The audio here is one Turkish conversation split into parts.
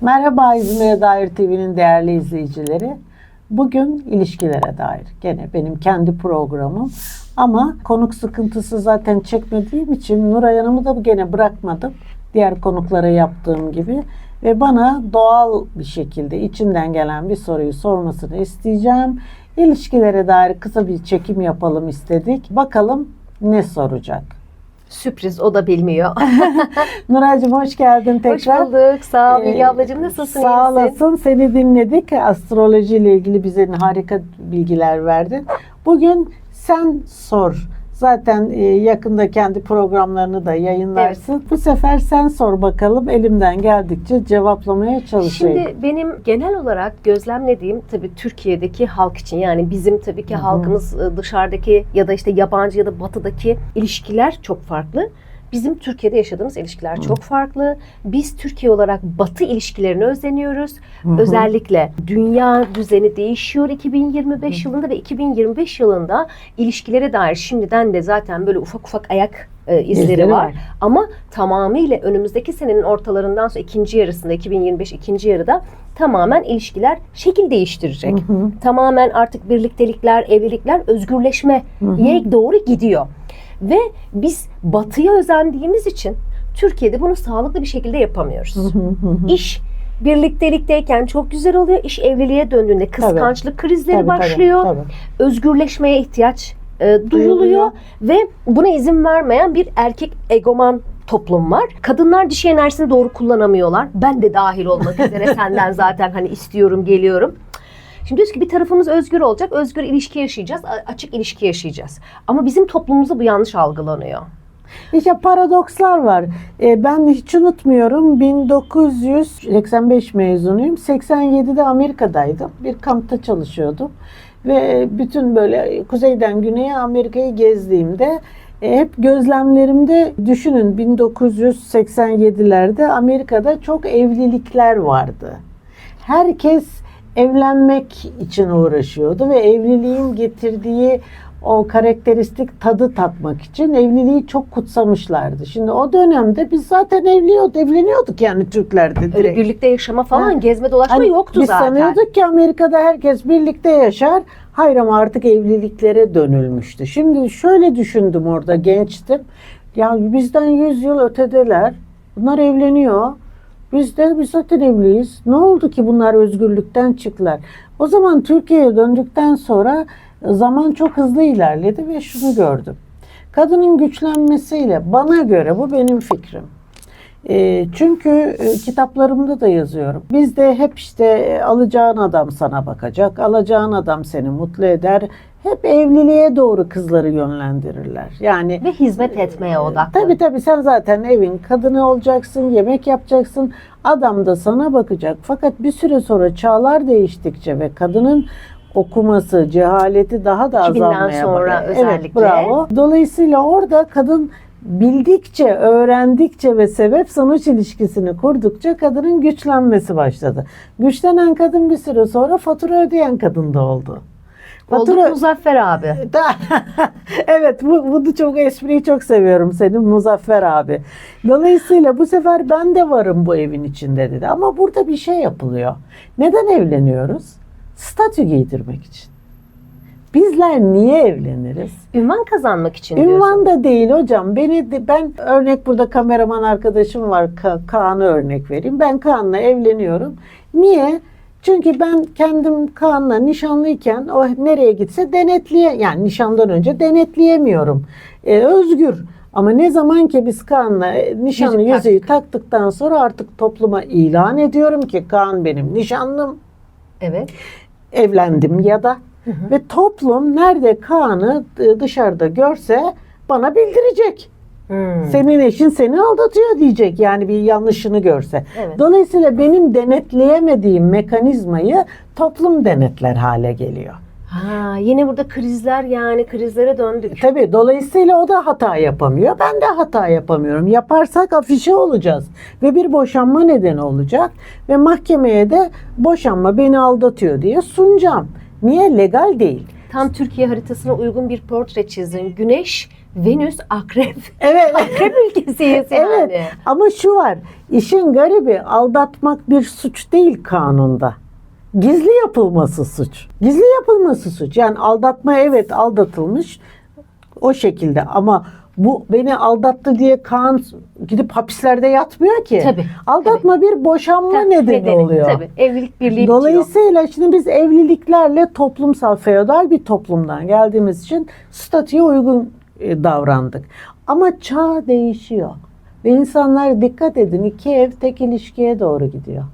Merhaba İzmir'e dair TV'nin değerli izleyicileri. Bugün ilişkilere dair. Gene benim kendi programım. Ama konuk sıkıntısı zaten çekmediğim için Nuray Hanım'ı da gene bırakmadım. Diğer konuklara yaptığım gibi. Ve bana doğal bir şekilde içinden gelen bir soruyu sormasını isteyeceğim. İlişkilere dair kısa bir çekim yapalım istedik. Bakalım ne soracak? Sürpriz o da bilmiyor. Nuray'cığım hoş geldin tekrar. Hoş bulduk. Sağ ol Bilge Ee, ablacığım. Nasılsın? Sağ olasın. Seni dinledik. Astroloji ile ilgili bize harika bilgiler verdin. Bugün sen sor. Zaten e, yakında kendi programlarını da yayınlarsın. Bu sefer sen sor bakalım. Elimden geldikçe cevaplamaya çalışayım. Şimdi benim genel olarak gözlemlediğim tabii Türkiye'deki halk için yani bizim tabii ki Hı hı. halkımız e, dışarıdaki ya da işte yabancı ya da batıdaki ilişkiler çok farklı. Bizim Türkiye'de yaşadığımız ilişkiler çok farklı. Biz Türkiye olarak batı ilişkilerini özleniyoruz. Hı hı. Özellikle dünya düzeni değişiyor 2025 yılında ve 2025 yılında ilişkilere dair şimdiden de zaten böyle ufak ufak ayak e, izleri, İzleri var. var. Ama tamamıyla önümüzdeki senenin ortalarından sonra ikinci yarısında 2025 ikinci yarıda tamamen ilişkiler şekil değiştirecek. Hı hı. Tamamen artık birliktelikler, evlilikler özgürleşmeye Hı doğru gidiyor. Ve biz batıya özendiğimiz için Türkiye'de bunu sağlıklı bir şekilde yapamıyoruz. İş birliktelikteyken çok güzel oluyor. İş evliliğe döndüğünde kıskançlık krizleri Tabii, tabii, başlıyor. tabii. Özgürleşmeye ihtiyaç e, duyuluyor Duyuluyor. ve buna izin vermeyen bir erkek egoman toplum var. Kadınlar dişi enerjisini doğru kullanamıyorlar. Ben de dahil olmak üzere senden zaten hani istiyorum, geliyorum. Şimdi diyoruz ki bir tarafımız özgür olacak, özgür ilişki yaşayacağız, açık ilişki yaşayacağız. Ama bizim toplumumuzda bu yanlış algılanıyor. İşte paradokslar var. Ee, ben hiç unutmuyorum 1985 mezunuyum. 87'de Amerika'daydım. Bir kampta çalışıyordum. Ve bütün böyle kuzeyden güneye Amerika'yı gezdiğimde e, hep gözlemlerimde düşünün 1987'lerde Amerika'da çok evlilikler vardı. Herkes evlenmek için uğraşıyordu ve evliliğin getirdiği o karakteristik tadı tatmak için evliliği çok kutsamışlardı. Şimdi o dönemde biz zaten evliyorduk, evleniyorduk yani Türklerde Öyle direkt. birlikte yaşama falan, Ha. gezme dolaşma Hani yoktu biz zaten. sanıyorduk ki Amerika'da herkes birlikte yaşar. Hayır ama artık evliliklere dönülmüştü. Şimdi şöyle düşündüm orada gençtim. Ya bizden 100 yıl ötedeler. Bunlar evleniyor. Biz de biz zaten evliyiz. Ne oldu ki bunlar özgürlükten çıktılar? O zaman Türkiye'ye döndükten sonra zaman çok hızlı ilerledi ve şunu gördüm. Kadının güçlenmesiyle bana göre bu benim fikrim. E, çünkü e, kitaplarımda da yazıyorum. Bizde hep işte e, alacağın adam sana bakacak, alacağın adam seni mutlu eder. Hep evliliğe doğru kızları yönlendirirler. Yani Ve hizmet etmeye odaklı. Tabii tabii sen zaten evin kadını olacaksın, yemek yapacaksın. Adam da sana bakacak. Fakat bir süre sonra çağlar değiştikçe ve kadının okuması, cehaleti daha da 2000'den azalmaya sonra başladı. Evet, özellikle. bravo. Dolayısıyla orada kadın bildikçe, öğrendikçe ve sebep sonuç ilişkisini kurdukça kadının güçlenmesi başladı. Güçlenen kadın bir süre sonra fatura ödeyen kadın da oldu. Olduk Muzaffer abi. Evet bu, bunu çok espriyi çok seviyorum senin Muzaffer abi. Dolayısıyla bu sefer ben de varım bu evin içinde dedi. Ama burada bir şey yapılıyor. Neden evleniyoruz? Statü giydirmek için. Bizler niye evleniriz? Ünvan kazanmak için diyorsun. Ünvan da değil hocam. Beni de, ben örnek burada kameraman arkadaşım var. Ka- Kaan'ı örnek vereyim. Ben Kaan'la evleniyorum. Niye? Çünkü ben kendim Kaan'la nişanlıyken o nereye gitse denetliye yani nişandan önce denetleyemiyorum. Ee, özgür. Ama ne zaman ki biz Kaan'la e, nişanlı Yüzük yüzüğü taktıktan sonra artık topluma ilan ediyorum ki Kaan benim nişanlım Evet. evlendim ya da ve toplum nerede Kaan'ı e, dışarıda görse bana bildirecek. Hmm. Senin eşin seni aldatıyor diyecek yani bir yanlışını görse. Evet. Dolayısıyla benim denetleyemediğim mekanizmayı toplum denetler hale geliyor. Ha, yine burada krizler yani krizlere döndük. Tabii dolayısıyla o da hata yapamıyor. Ben de hata yapamıyorum. Yaparsak afişe olacağız ve bir boşanma nedeni olacak ve mahkemeye de boşanma beni aldatıyor diye sunacağım. Niye? Legal değil. Tam Türkiye haritasına uygun bir portre çizdin. Güneş Venüs akrep. Evet. Akrep ülkesiyiz Evet yani. ama şu var işin garibi aldatmak bir suç değil kanunda. Gizli yapılması suç. Gizli yapılması suç. Yani aldatma evet aldatılmış o şekilde ama bu beni aldattı diye Kaan gidip hapislerde yatmıyor ki. Tabii, Aldatma bir boşanma Tabii, nedeni, oluyor. Tabii. Evlilik birliği bitiyor. Dolayısıyla şimdi biz evliliklerle toplumsal feodal bir toplumdan geldiğimiz için statüye uygun e, davrandık. Ama çağ değişiyor. Ve insanlar dikkat edin iki ev tek ilişkiye doğru gidiyor.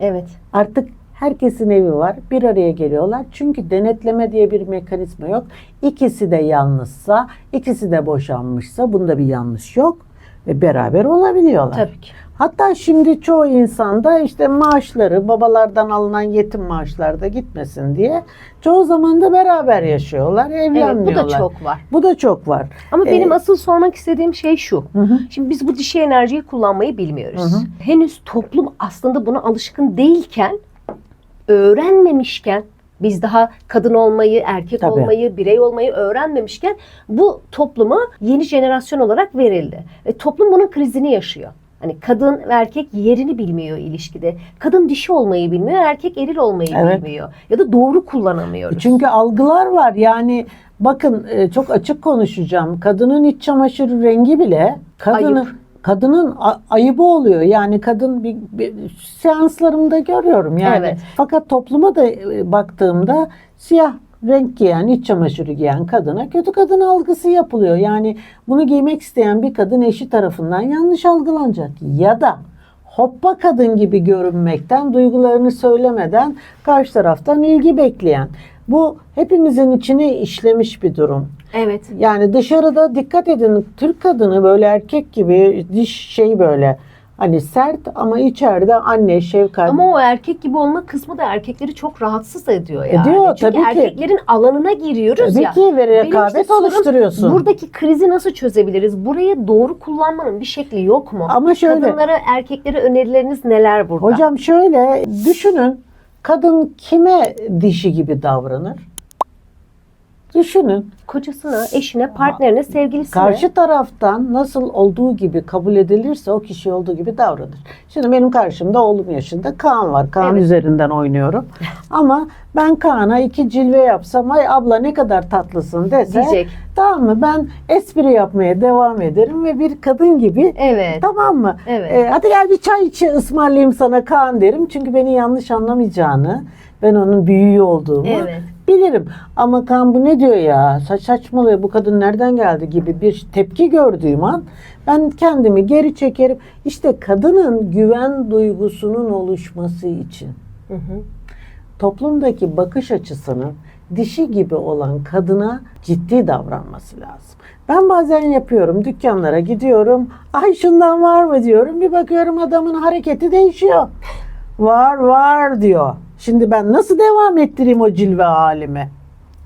Evet. Artık herkesin evi var. Bir araya geliyorlar. Çünkü denetleme diye bir mekanizma yok. İkisi de yalnızsa, ikisi de boşanmışsa bunda bir yanlış yok. Ve beraber olabiliyorlar. Tabii ki. Hatta şimdi çoğu insanda işte maaşları babalardan alınan yetim maaşlar da gitmesin diye çoğu zaman da beraber yaşıyorlar, Evet, evlenmiyorlar. bu da çok var. Bu da çok var. Ama benim Ee, asıl sormak istediğim şey şu. Hı hı. Şimdi biz bu dişi enerjiyi kullanmayı bilmiyoruz. Hı hı. Henüz toplum aslında buna alışkın değilken, öğrenmemişken, biz daha kadın olmayı, erkek Tabii. olmayı, birey olmayı öğrenmemişken bu topluma yeni jenerasyon olarak verildi. Ve toplum bunun krizini yaşıyor. Hani kadın ve erkek yerini bilmiyor ilişkide. Kadın dişi olmayı bilmiyor, erkek eril olmayı Evet. bilmiyor. Ya da doğru kullanamıyoruz. Çünkü algılar var. Yani bakın e, çok açık konuşacağım. Kadının iç çamaşır rengi bile kadını Ayıp. Kadının ayıbı oluyor. Yani kadın bir, bir seanslarımda görüyorum yani. Evet. Fakat topluma da e, baktığımda siyah renk giyen, iç çamaşırı giyen kadına kötü kadın algısı yapılıyor. Yani bunu giymek isteyen bir kadın eşi tarafından yanlış algılanacak. Ya da hoppa kadın gibi görünmekten, duygularını söylemeden karşı taraftan ilgi bekleyen. Bu hepimizin içine işlemiş bir durum. Evet. Yani dışarıda dikkat edin Türk kadını böyle erkek gibi diş şey böyle hani sert ama içeride anne şefkat. Ama o erkek gibi olma kısmı da erkekleri çok rahatsız ediyor yani. Ediyor, Çünkü tabii ki. erkeklerin alanına giriyoruz Tabii ya. ki ve rekabet işte oluşturuyorsun. Buradaki krizi nasıl çözebiliriz? Buraya doğru kullanmanın bir şekli yok mu? Ama şöyle- Kadınlara, erkeklere önerileriniz neler burada? Hocam şöyle düşünün kadın kime dişi gibi davranır? Düşünün. Kocasına, eşine, partnerine, sevgilisine. Karşı taraftan nasıl olduğu gibi kabul edilirse o kişi olduğu gibi davranır. Şimdi benim karşımda oğlum yaşında Kaan var. Kaan Evet. üzerinden oynuyorum. Ama ben Kaan'a iki cilve yapsam ay abla ne kadar tatlısın dese Diyecek. tamam mı ben espri yapmaya devam ederim ve bir kadın gibi Evet. Tamam mı? Evet. Ee, hadi gel bir çay içe ısmarlayayım sana Kaan derim. Çünkü beni yanlış anlamayacağını, ben onun büyüğü olduğumu Evet. Bilirim. Ama Kaan bu ne diyor ya? Saç saçmalıyor bu kadın nereden geldi gibi bir tepki gördüğüm an ben kendimi geri çekerim. İşte kadının güven duygusunun oluşması için Hı hı. toplumdaki bakış açısının dişi gibi olan kadına ciddi davranması lazım. Ben bazen yapıyorum. Dükkanlara gidiyorum. Ay şundan var mı diyorum. Bir bakıyorum adamın hareketi değişiyor. Var var diyor. Şimdi ben nasıl devam ettireyim o cilve halimi?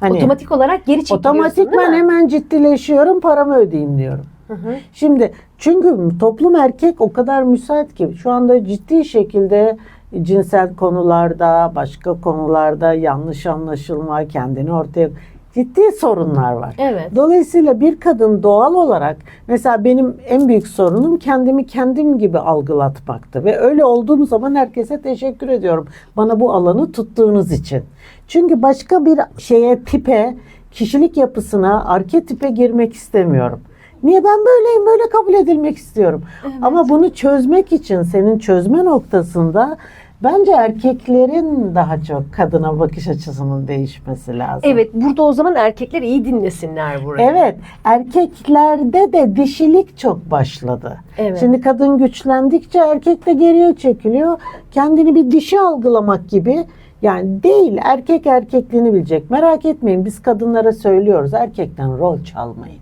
Hani Otomatik olarak geri çekiliyorsun otomatikman hemen ciddileşiyorum. Paramı ödeyeyim diyorum. Hı hı. Şimdi çünkü toplum erkek o kadar müsait ki şu anda ciddi şekilde cinsel konularda, başka konularda yanlış anlaşılma, kendini ortaya ciddi sorunlar var. Evet. Dolayısıyla bir kadın doğal olarak mesela benim en büyük sorunum kendimi kendim gibi algılatmaktı ve öyle olduğum zaman herkese teşekkür ediyorum bana bu alanı tuttuğunuz için. Çünkü başka bir şeye tipe, kişilik yapısına, arketipe girmek istemiyorum. Niye ben böyleyim, böyle kabul edilmek istiyorum. Ama bunu çözmek için senin çözme noktasında bence erkeklerin daha çok kadına bakış açısının değişmesi lazım. Evet, burada o zaman erkekler iyi dinlesinler burayı. Evet, erkeklerde de dişilik çok başladı. Evet. Şimdi kadın güçlendikçe erkek de geriye çekiliyor. Kendini bir dişi algılamak gibi. Yani değil, erkek erkekliğini bilecek. Merak etmeyin biz kadınlara söylüyoruz. Erkekten rol çalmayın.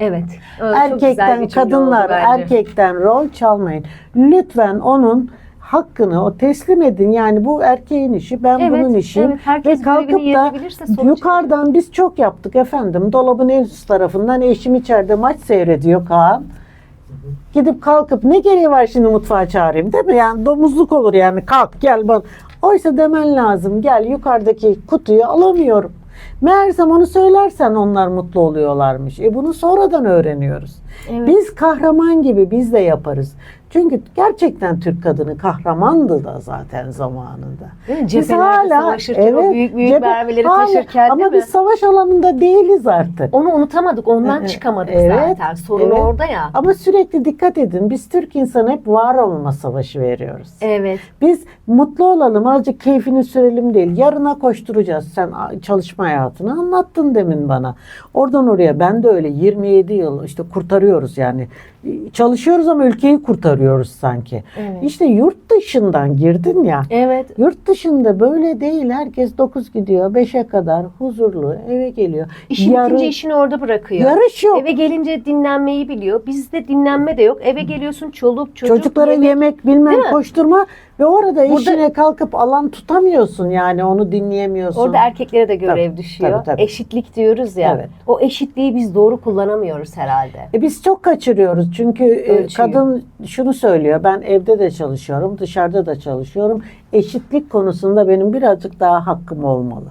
Evet. Erkekten kadınlar erkekten rol çalmayın. Lütfen onun hakkını o teslim edin. Yani bu erkeğin işi, ben Evet, bunun işiyim. evet. Herkes Ve kalkıp da yukarıdan biz çok yaptık efendim. Dolabın en üst tarafından eşim içeride maç seyrediyor Kaan. Gidip kalkıp ne gereği var şimdi mutfağa çağırayım değil mi? Yani domuzluk olur yani kalk gel bana. Oysa demen lazım gel yukarıdaki kutuyu alamıyorum. Meğersem onu söylersen onlar mutlu oluyorlarmış. E bunu sonradan öğreniyoruz. Evet. Biz kahraman gibi biz de yaparız. Çünkü gerçekten Türk kadını kahramandı da zaten zamanında. Biz savaşırken, o büyük büyük cephe- mermileri hala- taşırken Ama biz savaş alanında değiliz artık. Onu unutamadık, ondan Evet, çıkamadık evet, zaten. Sorun evet. orada ya. Ama sürekli dikkat edin. Biz Türk insanı hep var olma savaşı veriyoruz. Evet. Biz mutlu olalım, azıcık keyfini sürelim değil. Yarına koşturacağız. Sen çalışma hayatını anlattın demin bana. Oradan oraya ben de öyle 27 yıl işte kurtarıyoruz yani. Çalışıyoruz ama ülkeyi kurtarıyoruz sanki. Evet. İşte yurt dışından girdin ya. Evet. Yurt dışında böyle değil. Herkes 9 gidiyor, 5'e kadar huzurlu eve geliyor. İşi Yarı- bitince işini orada bırakıyor. yarış yok. Eve gelince dinlenmeyi biliyor. Bizde dinlenme de yok. Eve geliyorsun çoluk çocuk. Çocuklara yemek. yemek bilmem koşturma ve orada Burada- işine kalkıp alan tutamıyorsun yani onu dinleyemiyorsun. Orada erkeklere de görev Tabii, düşüyor. tabii, tabii. Eşitlik diyoruz ya. Evet. O eşitliği biz doğru kullanamıyoruz herhalde. E biz çok kaçırıyoruz çünkü e, Ölçüyü. kadın şunu söylüyor ben evde de çalışıyorum dışarıda da çalışıyorum eşitlik konusunda benim birazcık daha hakkım olmalı.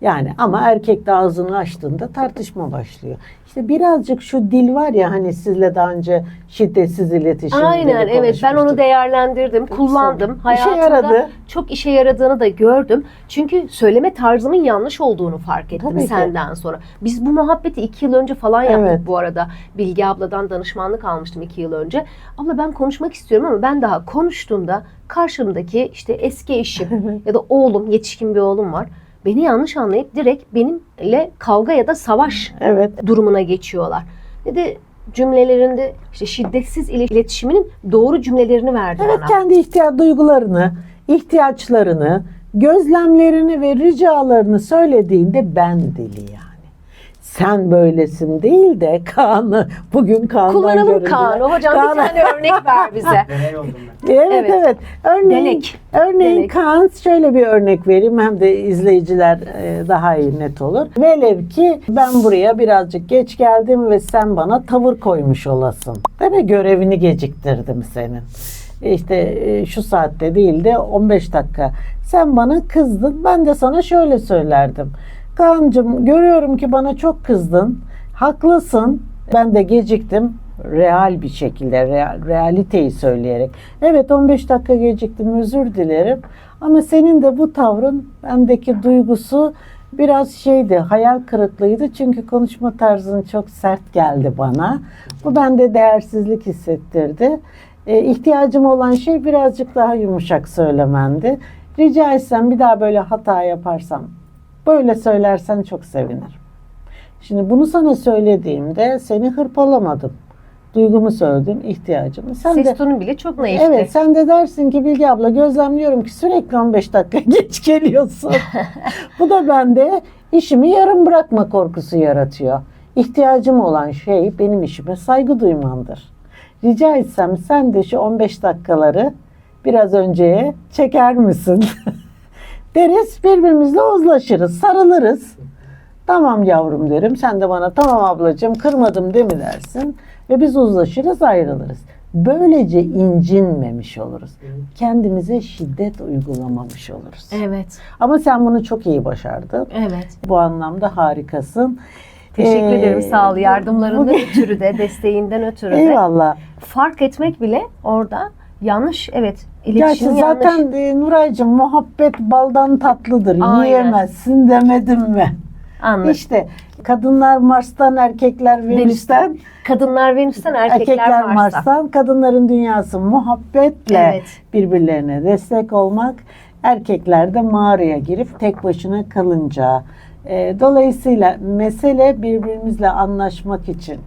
Yani ama erkek de ağzını açtığında tartışma başlıyor. İşte birazcık şu dil var ya hani sizle daha önce şiddetsiz iletişim Aynen evet ben onu değerlendirdim, kullandım. İşe Hayatımda yaradı. çok işe yaradığını da gördüm. Çünkü söyleme tarzımın yanlış olduğunu fark ettim Tabii ki. senden sonra. Biz bu muhabbeti iki yıl önce falan yaptık Evet. bu arada. Bilge abladan danışmanlık almıştım iki yıl önce. Abla ben konuşmak istiyorum ama ben daha konuştuğumda karşımdaki işte eski eşim ya da oğlum, yetişkin bir oğlum var. Beni yanlış anlayıp direkt benimle kavga ya da savaş Evet. durumuna geçiyorlar. Ve de cümlelerinde işte şiddetsiz ile- iletişiminin doğru cümlelerini verdi Evet bana. kendi ihtiyaç duygularını, ihtiyaçlarını, gözlemlerini ve ricalarını söylediğinde ben dili yani. Sen böylesin değil de Kaan'ı bugün Kaan'dan Kullanalım görüntüler- Kaan'ı. Hocam Kaan- bir tane örnek ver bize. Deney oldum ben. Evet Evet. evet. Örneğin, Denek. örneğin Denek. Kaan şöyle bir örnek vereyim hem de izleyiciler e, daha iyi net olur. Velev ki ben buraya birazcık geç geldim ve sen bana tavır koymuş olasın. Değil mi? Görevini geciktirdim senin. İşte e, şu saatte değil de 15 dakika. Sen bana kızdın. Ben de sana şöyle söylerdim. Kaan'cığım görüyorum ki bana çok kızdın. Haklısın. Ben de geciktim. Real bir şekilde, real, realiteyi söyleyerek. Evet 15 dakika geciktim özür dilerim. Ama senin de bu tavrın bendeki duygusu biraz şeydi, hayal kırıklığıydı. Çünkü konuşma tarzın çok sert geldi bana. Bu bende değersizlik hissettirdi. E, ihtiyacım olan şey birazcık daha yumuşak söylemendi. Rica etsem bir daha böyle hata yaparsam böyle söylersen çok sevinirim. Şimdi bunu sana söylediğimde seni hırpalamadım. Duygumu söyledim, ihtiyacımı. Sen de Ses tonu bile çok naifti. Evet sen de dersin ki Bilge abla gözlemliyorum ki sürekli 15 dakika geç geliyorsun. Bu da bende işimi yarım bırakma korkusu yaratıyor. İhtiyacım olan şey benim işime saygı duymandır. Rica etsem sen de şu 15 dakikaları biraz önceye çeker misin? Deriz birbirimizle uzlaşırız, sarılırız. Tamam yavrum derim. Sen de bana tamam ablacığım kırmadım değil mi dersin. Ve biz uzlaşırız ayrılırız. Böylece incinmemiş oluruz. Kendimize şiddet uygulamamış oluruz. Evet. Ama sen bunu çok iyi başardın. Evet. Bu anlamda harikasın. Teşekkür Ee, ederim sağ ol. Yardımlarından bugün- ötürü de, desteğinden ötürü de. Eyvallah. Fark etmek bile orada yanlış. Evet. Gerçi İletişim yanlış. zaten e, Nuray'cığım muhabbet baldan tatlıdır. Aynen. Yiyemezsin demedim mi? Anladım. İşte kadınlar Mars'tan, erkekler Venüs'ten. Kadınlar Venüs'ten, erkekler, Erkekler Mars'tan. Mars'tan, kadınların dünyası muhabbetle Evet. birbirlerine destek olmak. Erkekler de mağaraya girip tek başına kalınca. E, dolayısıyla mesele birbirimizle anlaşmak için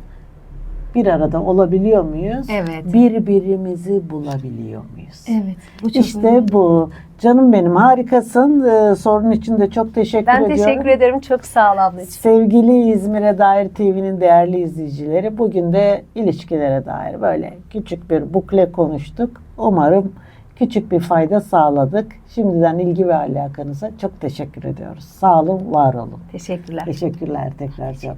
bir arada olabiliyor muyuz? Evet. Birbirimizi bulabiliyor muyuz? Evet. Bu çok İşte önemli. bu. Canım benim harikasın. Ee, sorun için de çok teşekkür Ben ediyorum. teşekkür ederim. Çok sağ ol ablacığım. Sevgili İzmir'e dair TV'nin değerli izleyicileri bugün de ilişkilere dair böyle küçük bir bukle konuştuk. Umarım küçük bir fayda sağladık. Şimdiden ilgi ve alakanıza çok teşekkür ediyoruz. Sağ olun, var olun. Teşekkürler. Teşekkürler tekrar canım.